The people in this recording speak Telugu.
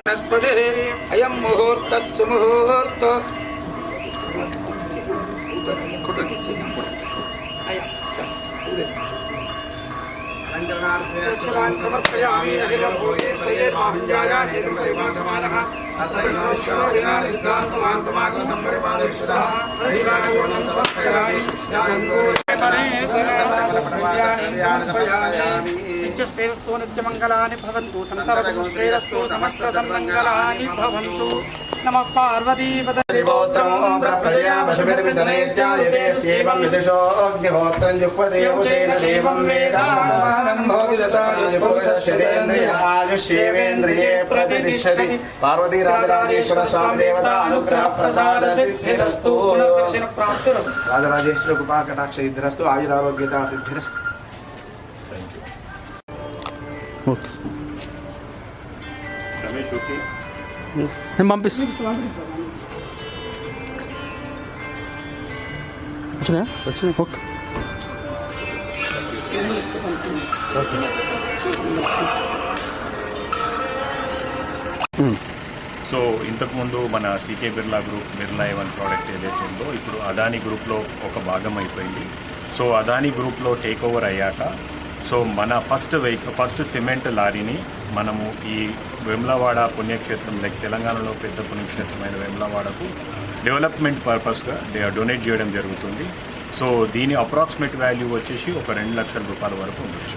बृहस्पति अयम मुहूर्त सुमुहूर्त समर्पयामि अहिरं भूये प्रये बाहुल्याय हेतुं परिमाधमानः अथैवाश्वरोहिना निद्रान्तमान्तमागमनं परिपालयिष्यतः हरिराजगुणं समर्पयामि ज्ञानं నిత్యశ్రేయస్తో నిత్యమంగళాని భవంతు సంతరతు శ్రేయస్తో సమస్త సన్మంగళాని భవంతు నమ పార్వతీపదోత్రం త్రిగోత్రం ప్రజయా పశుభిర్మితనేత్యాయతే ఆయుష్యేవేంద్రియే ప్రతిష్టతి పార్వతీ రాజరాజేశ్వర స్వామి దేవత అనుగ్రహ ప్రసాద సిద్ధిరస్తు. రాజరాజేశ్వర కృపా కటాక్ష సిద్ధిరస్తు. ఆయురారోగ్యత సిద్ధిరస్తు. నేను పంపిస్తాను వచ్చినాయా? వచ్చినాయి. ఓకే. సో ఇంతకుముందు మన CK Birla group Birla A one product ఏదైతే ఉందో ఇప్పుడు అదానీ గ్రూప్లో ఒక భాగం అయిపోయింది. సో అదానీ గ్రూప్లో టేక్ ఓవర్ అయ్యాక సో మన ఫస్ట్ వెహికల్ ఫస్ట్ సిమెంట్ లారీని మనము ఈ వేములవాడ పుణ్యక్షేత్రం లైక్ తెలంగాణలో పెద్ద పుణ్యక్షేత్రమైన వేములవాడకు డెవలప్మెంట్ పర్పస్గా డొనేట్ చేయడం జరుగుతుంది. సో దీని అప్రాక్సిమేట్ వాల్యూ వచ్చేసి ఒక రెండు లక్షల రూపాయల వరకు ఉండొచ్చు